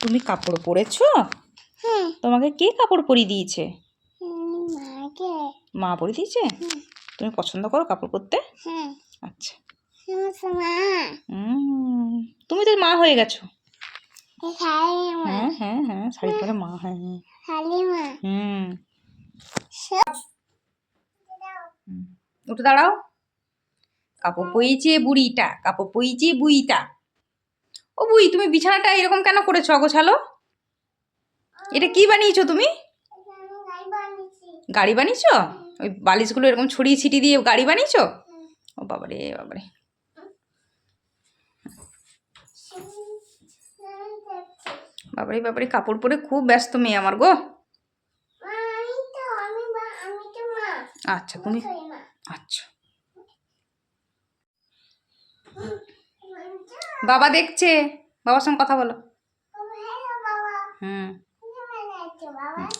তুমি কাপড় পরেছো? তোমাকে কে কাপড় পরিয়ে দিয়েছে? মা পরিয়ে দিয়েছে? তুমি পছন্দ করো কাপড় পরতে? হ্যাঁ আচ্ছা। তুমি তো মা হয়ে গেছো। হ্যাঁ হ্যাঁ হ্যাঁ শাড়ি পরে মা হ্যাঁ। হুম। হুম। উঠে দাঁড়াও। কাপড় পইছে বুড়িটা কাপড় পইছে বুইটা। ও বুই তুমি বিছানাটা এরকম কেন করেছ অগোছালো? এটা কি বানিয়েছো তুমি? গাড়ি বানিয়েছো? ওই বালিশগুলো এরকম ছড়িয়ে ছিটিয়ে দিয়ে গাড়ি বানিয়েছো? ও বাবারে বাবারে। বাবারে বাবারে কাপড় পরে খুব ব্যস্ত মেয়ে আমার গো। আচ্ছা তুমি আচ্ছা। বাবা দেখছে? বাবার সঙ্গে কথা বলো। হুম।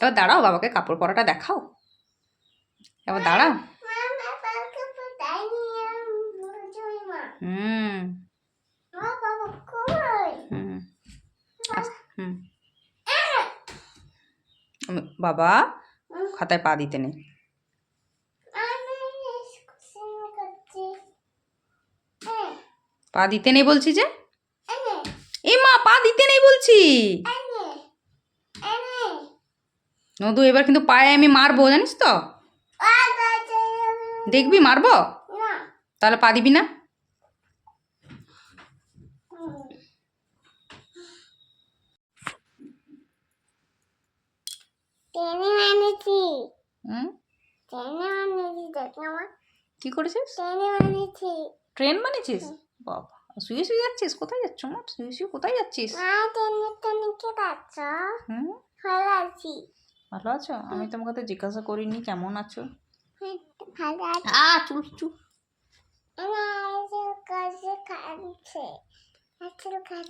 এবার দাঁড়াও বাবাকে কাপড় পরাটা দেখাও। এবার দাঁড়াও। হুম। হ্যাঁ। বাবা খাতায় পা দিতে নেই। পা দিতে নেই বলছি যে? এ মা পা দিতে নেই বলছি। নদু এবার কিন্তু পায়ে আমি মারবো জানিস তো? দেখবি মারবো? তাহলে পা দিবি না? কি করেছিস? ট্রেন বানিয়েছিস? বাবা শুয়ে শুয়ে যাচ্ছিস? কোথায় যাচ্ছ মা? শুয়ে শুয়ে কোথায় যাচ্ছিস? ভালো আছি। ভালো আছো? আমি তোমাকে তো জিজ্ঞাসা করিনি কেমন আছো? ভালো আছি। আ আসল কাছে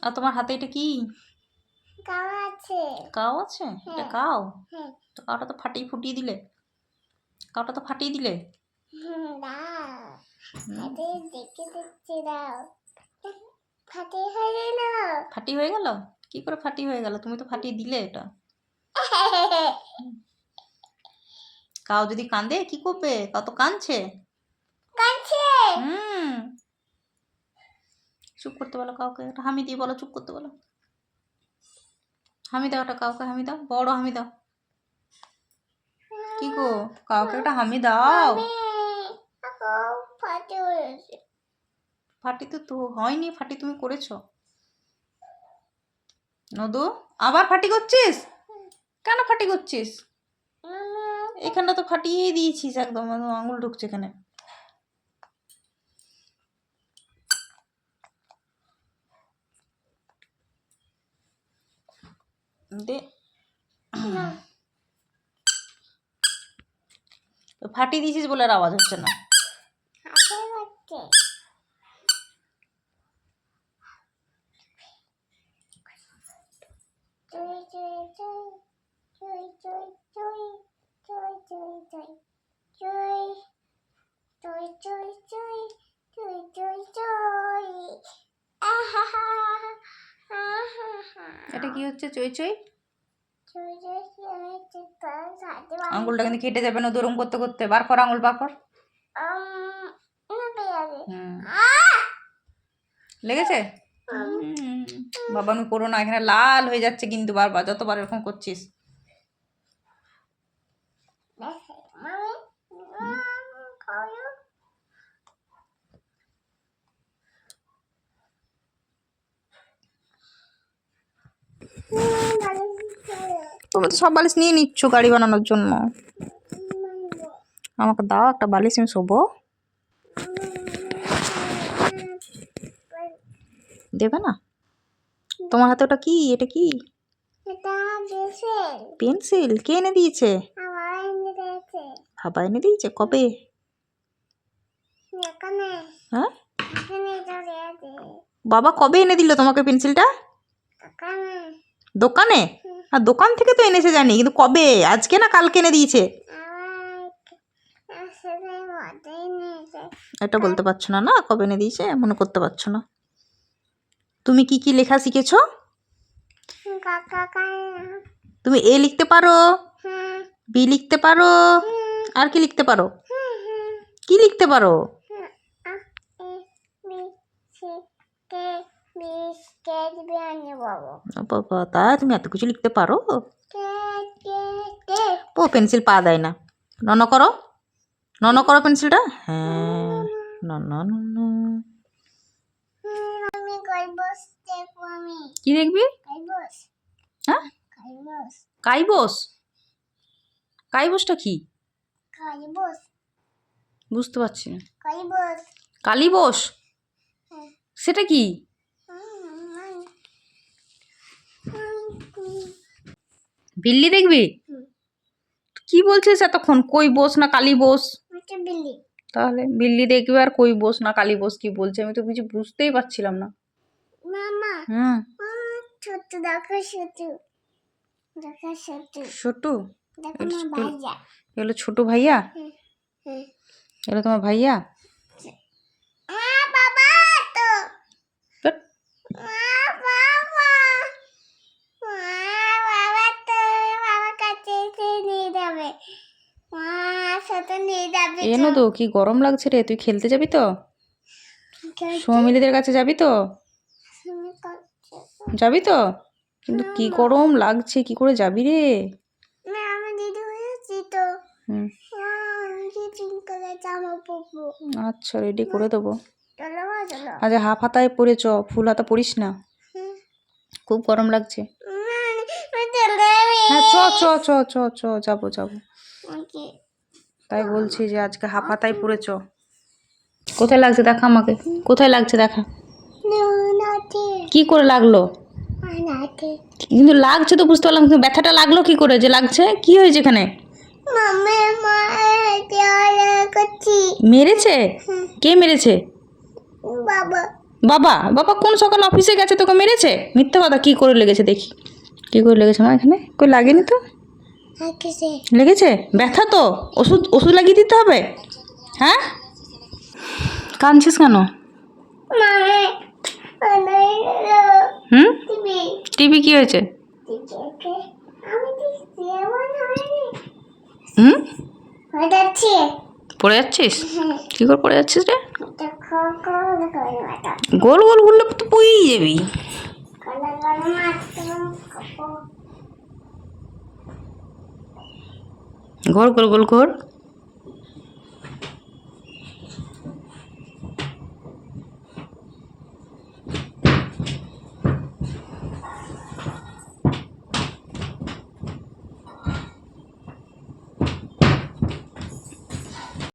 আর তোমার হাতে এটা কি? গাও আছে। কাও আছে? এটা হ্যাঁ। কাও? হ্যাঁ। তো কাওটা তো ফাটিয়ে ফুটিয়ে দিলে। কাওটা তো ফাটিয়ে দিলে। হুম, ফাটে হয়ে গেল। কি করে ফাটি হয়ে গেল? তুমি তো ফাটিয়ে দিলে এটা। কাও যদি কাঁদে কি করবে? কাও তো কাঁদছে। হুম। চুপ করতে বলো কাউকে। একটা হামি দিয়ে বলো চুপ করতে বলো। হামি দাও একটা কাউকে হামি দাও। বড় হামি দাও। কি গো? কাউকে একটা হামি দাও। ফাটে হয়েছে। ফাটি তো তো হয়নি ফাটি তুমি করেছ। নদু আবার ফাটি করছিস? কেন ফাটি করছিস? এখানটা তো ফাটিয়েই দিয়েছিস একদম আঙুল ঢুকছে এখানে। দে। ফাটিয়ে দিয়েছিস বলে আর আওয়াজ হচ্ছে না হাতে হচ্ছে চুই চুই চুই চুই চুই চুই চুই চুই চুই চুই চুই চুই চুই চুই চুই চুই এটা কি হচ্ছে চই চই আঙুলটা কিন্তু কেটে যাবে না দরম করতে করতে বার কর আঙুল বার কর লেগেছে হুম। বাবা আমি করো না এখানে লাল হয়ে যাচ্ছে কিন্তু বারবার যতবার এরকম করছিস। দেখে মামি খাওয়া তুমি তো সব বালিশ নিয়ে নিচ্ছ গাড়ি বানানোর জন্য। আমাকে দাও একটা বালিশ আমি শোবো। দেবে না? তোমার হাতে ওটা কি? এটা কি? পেন্সিল। কে এনে দিয়েছে? বাবা এনে দিয়েছে? কবে? হ্যাঁ? বাবা কবে এনে দিল তোমাকে পেন্সিলটা? দোকানে। আর দোকান থেকে তো এনেছে জানি কিন্তু কবে? আজকে না কালকে এনে দিয়েছে? এটা বলতে পারছ না না? কবে এনে দিয়েছে? মনে করতে পারছ না। তুমি কি কি লেখা শিখেছো? তুমি এ লিখতে পারো বি লিখতে পারো আর কি লিখতে পারো? কি লিখতে পারো? বাবু তা তুমি এত কিছু লিখতে পারো? ও পেন্সিল পা দেয় না। নন করো। নন করো পেন্সিলটা? হ্যাঁ। নন নন আমি গাইবস দেখব আমি কি দেখবি? হ্যাঁ? কাইবস? কাইবসটা কি? বুঝতে পারছি না। কালিবস? হ্যাঁ। সেটা কি? বিল্লি দেখবি। কি বলছিস এতক্ষণ? কই বস না কালী বস তাহলে বিল্লি দেখবি আর কই বস না কালি বস কি বলছে? আমি তো কিছু বুঝতেই পারছিলাম না। মামা হুম ছোট দেখো ছোট দেখো ছোট ছোটু দেখো ভাইয়া এগুলো ছোট ভাইয়া এগুলো তোমার ভাইয়া মা বাবা তো মা বাবা তো বাবা কাছে এসে নিয়ে যাবে মা সাথে নিয়ে যাবে এনো তো কি গরম লাগছে রে? তুই খেলতে যাবি তো? সৌমিলিদের কাছে যাবি তো? যাবি তো? কিন্তু কি গরম লাগছে কি করে যাবি রে? আচ্ছা রেডি করে দেবো। আজ হাফ হাতায় পরে চ ফুল হাতা পরিস না? খুব গরম লাগছে। হ্যাঁ চ চ চ চ চ যাব যাব। তাই বলছি যে আজকে হাফ হাতায় পরে চ কোথায় লাগছে দেখা আমাকে? কোথায় লাগছে দেখা। কি করে লাগল? কিন্তু লাগছে তো বুঝতে পারলাম কিন্তু ব্যথাটা লাগল কি করে যে লাগছে? কি হয়েছে এখানে? মেরেছে? কে মেরেছে? বাবা। বাবা? বাবা কোন সকাল অফিসে গেছে তোকে মেরেছে? মিথ্যা কথা কি করে লেগেছে দেখি। কি করে লেগেছে মা এখানে? কই লাগেনি তো? লেগেছে। ব্যথা তো? ওষুধ ওষুধ লাগিয়ে দিতে হবে? হ্যাঁ? কাঁদছিস কেন? হুম? টিভি কি হয়েছে? হুম? পড়ে যাচ্ছিস? কি করে পড়ে যাচ্ছিস রে? গোল গোল ঘুরলে তো পড়েই যাবি। ঘোর গোল গোল ঘোর